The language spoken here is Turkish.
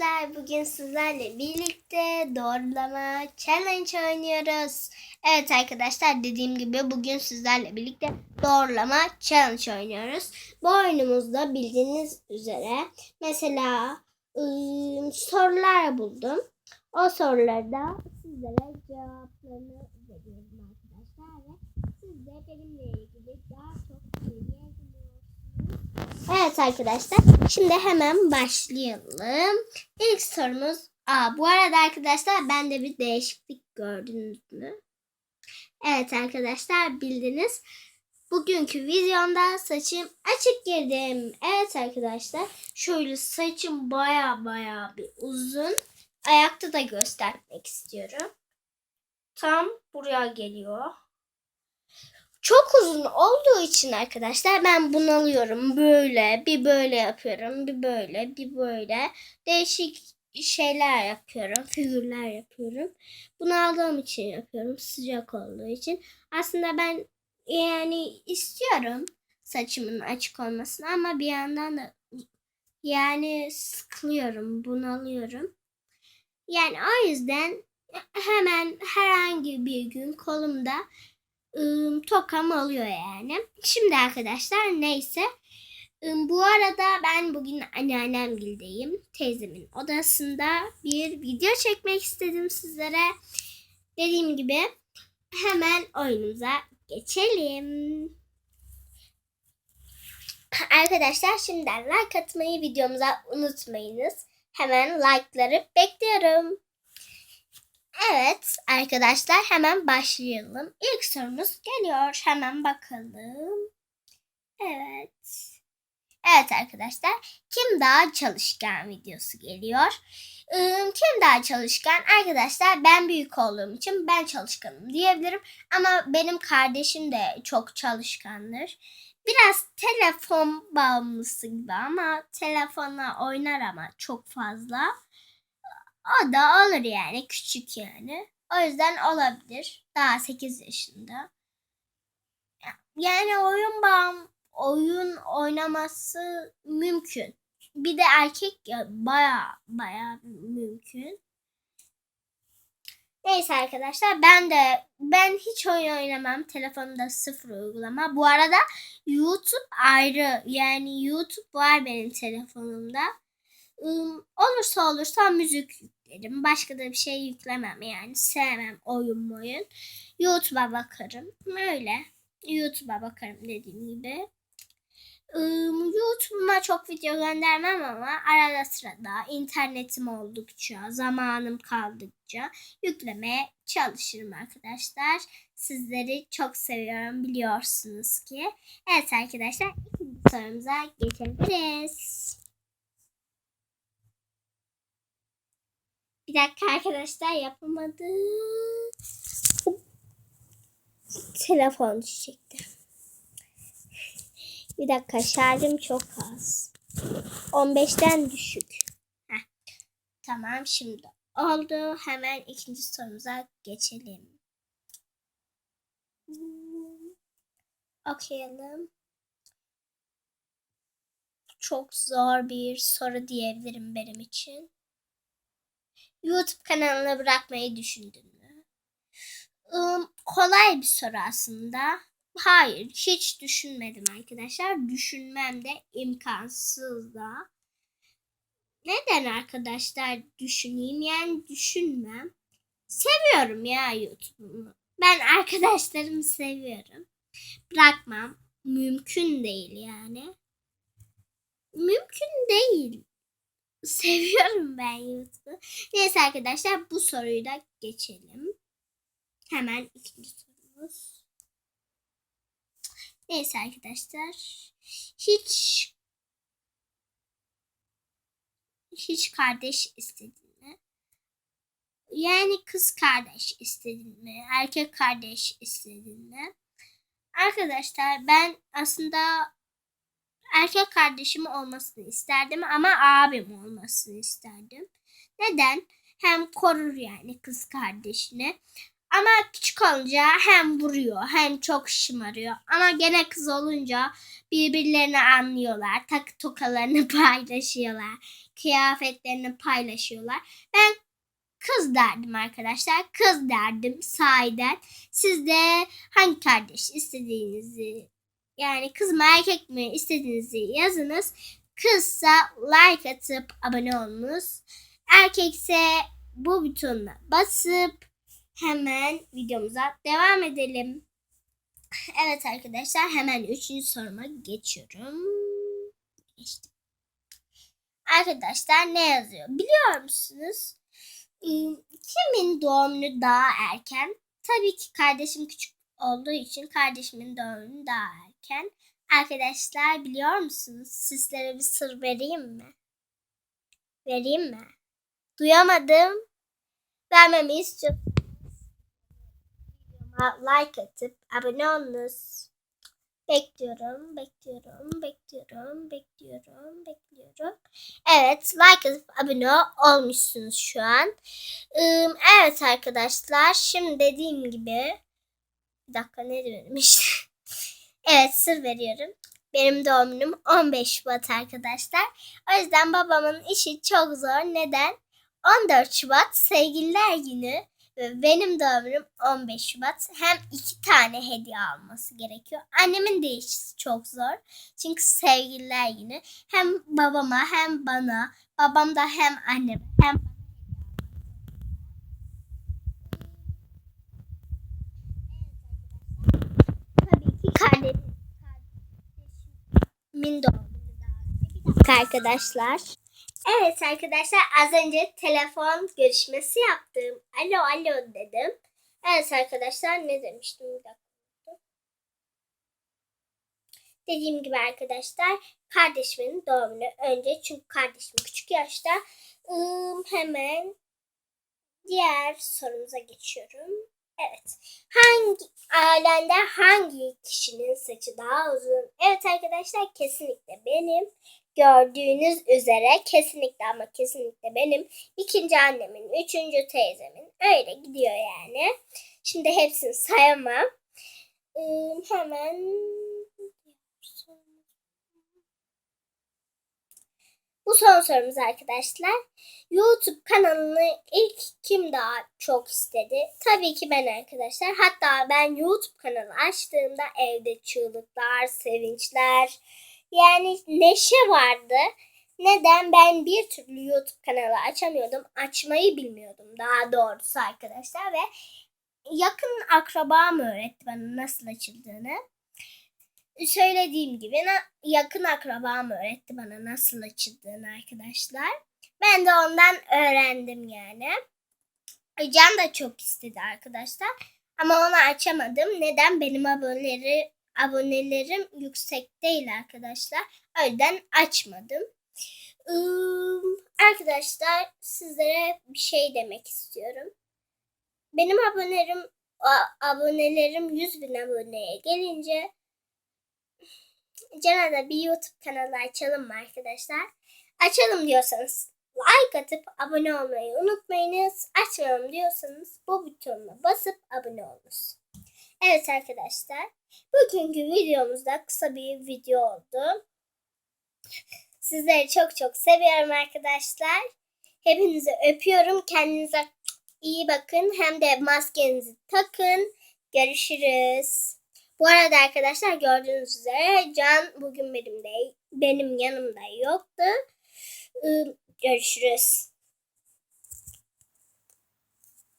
arkadaşlar bugün sizlerle birlikte doğrulama challenge oynuyoruz. Evet arkadaşlar dediğim gibi bugün sizlerle birlikte doğrulama challenge oynuyoruz. Bu oyunumuzda bildiğiniz üzere mesela ıı, sorular buldum. O sorularda sizlere cevaplarını veriyorum arkadaşlar ve siz de benimle ilgili daha çok bilgiye Evet arkadaşlar şimdi hemen başlayalım. İlk sorumuz Aa, bu arada arkadaşlar ben de bir değişiklik gördünüz mü? Evet arkadaşlar bildiniz. Bugünkü videomda saçım açık girdim. Evet arkadaşlar şöyle saçım baya baya bir uzun. Ayakta da göstermek istiyorum. Tam buraya geliyor çok uzun olduğu için arkadaşlar ben bunalıyorum. Böyle bir böyle yapıyorum. Bir böyle bir böyle. Değişik şeyler yapıyorum. Figürler yapıyorum. Bunaldığım için yapıyorum. Sıcak olduğu için. Aslında ben yani istiyorum saçımın açık olmasını ama bir yandan da yani sıkılıyorum, bunalıyorum. Yani o yüzden hemen herhangi bir gün kolumda ım, tokam oluyor yani. Şimdi arkadaşlar neyse. Im, bu arada ben bugün anneannemgildeyim. Teyzemin odasında bir video çekmek istedim sizlere. Dediğim gibi hemen oyunumuza geçelim. Arkadaşlar şimdiden like atmayı videomuza unutmayınız. Hemen like'ları bekliyorum. Evet arkadaşlar hemen başlayalım. İlk sorumuz geliyor. Hemen bakalım. Evet. Evet arkadaşlar. Kim daha çalışkan videosu geliyor. Kim daha çalışkan? Arkadaşlar ben büyük olduğum için ben çalışkanım diyebilirim. Ama benim kardeşim de çok çalışkandır. Biraz telefon bağımlısı gibi ama telefonla oynar ama çok fazla. O da olur yani küçük yani. O yüzden olabilir. Daha 8 yaşında. Yani oyun bağım oyun oynaması mümkün. Bir de erkek ya baya baya mümkün. Neyse arkadaşlar ben de ben hiç oyun oynamam. Telefonumda sıfır uygulama. Bu arada YouTube ayrı. Yani YouTube var benim telefonumda. olursa olursa müzik yüklerim. Başka da bir şey yüklemem yani. Sevmem oyun oyun. YouTube'a bakarım. Öyle. YouTube'a bakarım dediğim gibi. YouTube'uma çok video göndermem ama arada sırada internetim oldukça, zamanım kaldıkça yüklemeye çalışırım arkadaşlar. Sizleri çok seviyorum biliyorsunuz ki. Evet arkadaşlar ikinci sorumuza geçebiliriz. Bir dakika arkadaşlar yapamadım. Telefon düşecekti. Bir dakika şarjım çok az. 15'ten düşük. Heh. Tamam şimdi oldu. Hemen ikinci sorumuza geçelim. Okuyalım. Çok zor bir soru diyebilirim benim için. YouTube kanalına bırakmayı düşündün mü? Um, kolay bir soru aslında. Hayır, hiç düşünmedim arkadaşlar. Düşünmem de imkansız da. Neden arkadaşlar düşüneyim? Yani düşünmem. Seviyorum ya YouTube'umu. Ben arkadaşlarımı seviyorum. Bırakmam. Mümkün değil yani. Mümkün değil. Seviyorum ben YouTube'u. Neyse arkadaşlar bu soruyu da geçelim. Hemen ikinci sorumuz. Neyse arkadaşlar. Hiç hiç kardeş istedin mi? Yani kız kardeş istedin mi? Erkek kardeş istedin mi? Arkadaşlar ben aslında erkek kardeşim olmasını isterdim ama abim olmasını isterdim. Neden? Hem korur yani kız kardeşini. Ama küçük olunca hem vuruyor hem çok şımarıyor. Ama gene kız olunca birbirlerini anlıyorlar. Takı tokalarını paylaşıyorlar. kıyafetlerini paylaşıyorlar. Ben kız derdim arkadaşlar. Kız derdim sahiden. Siz de hangi kardeş istediğinizi yani kız mı erkek mi istediğinizi yazınız. Kızsa like atıp abone olunuz. Erkekse bu butonuna basıp hemen videomuza devam edelim. Evet arkadaşlar hemen üçüncü soruma geçiyorum. Geçtim. Arkadaşlar ne yazıyor? Biliyor musunuz? Ee, Kimin doğum daha erken? Tabii ki kardeşim küçük olduğu için kardeşimin doğum daha erken. Arkadaşlar biliyor musunuz? Sizlere bir sır vereyim mi? Vereyim mi? Duyamadım. Vermemi istiyorsanız like atıp abone olunuz. Bekliyorum, bekliyorum, bekliyorum, bekliyorum, bekliyorum. Evet, like atıp abone olmuşsunuz şu an. Evet arkadaşlar, şimdi dediğim gibi bir dakika ne demiştim? Evet, sır veriyorum. Benim doğum günüm 15 Şubat arkadaşlar. O yüzden babamın işi çok zor. Neden? 14 Şubat sevgililer günü ve benim doğum günüm 15 Şubat. Hem iki tane hediye alması gerekiyor. Annemin de işi çok zor. Çünkü sevgililer günü hem babama hem bana, babam da hem anneme hem Tabii ki kardeşim. Kardeşimin doğum arkadaşlar. Evet arkadaşlar az önce telefon görüşmesi yaptım. Alo alo dedim. Evet arkadaşlar ne demiştim bir dakika. Dediğim gibi arkadaşlar kardeşimin doğum günü önce çünkü kardeşim küçük yaşta. Im, hemen diğer sorumuza geçiyorum. Evet. Hangi ailende hangi kişinin saçı daha uzun? Evet arkadaşlar kesinlikle benim. Gördüğünüz üzere kesinlikle ama kesinlikle benim. İkinci annemin, üçüncü teyzemin. Öyle gidiyor yani. Şimdi hepsini sayamam. Im, hemen Bu son sorumuz arkadaşlar. YouTube kanalını ilk kim daha çok istedi? Tabii ki ben arkadaşlar. Hatta ben YouTube kanalı açtığımda evde çığlıklar, sevinçler, yani neşe vardı. Neden? Ben bir türlü YouTube kanalı açamıyordum. Açmayı bilmiyordum daha doğrusu arkadaşlar ve yakın akrabam öğretti bana nasıl açıldığını söylediğim gibi yakın akrabam öğretti bana nasıl açıldığını arkadaşlar. Ben de ondan öğrendim yani. Can da çok istedi arkadaşlar. Ama onu açamadım. Neden? Benim aboneleri, abonelerim yüksek değil arkadaşlar. O yüzden açmadım. Arkadaşlar sizlere bir şey demek istiyorum. Benim abonelerim abonelerim 100 bin aboneye gelince Can'a da bir YouTube kanalı açalım mı arkadaşlar? Açalım diyorsanız like atıp abone olmayı unutmayınız. Açmayalım diyorsanız bu butonuna basıp abone olunuz. Evet arkadaşlar. Bugünkü videomuzda kısa bir video oldu. Sizleri çok çok seviyorum arkadaşlar. Hepinizi öpüyorum. Kendinize iyi bakın. Hem de maskenizi takın. Görüşürüz. Bu arada arkadaşlar gördüğünüz üzere Can bugün benim de benim yanımda yoktu. Görüşürüz.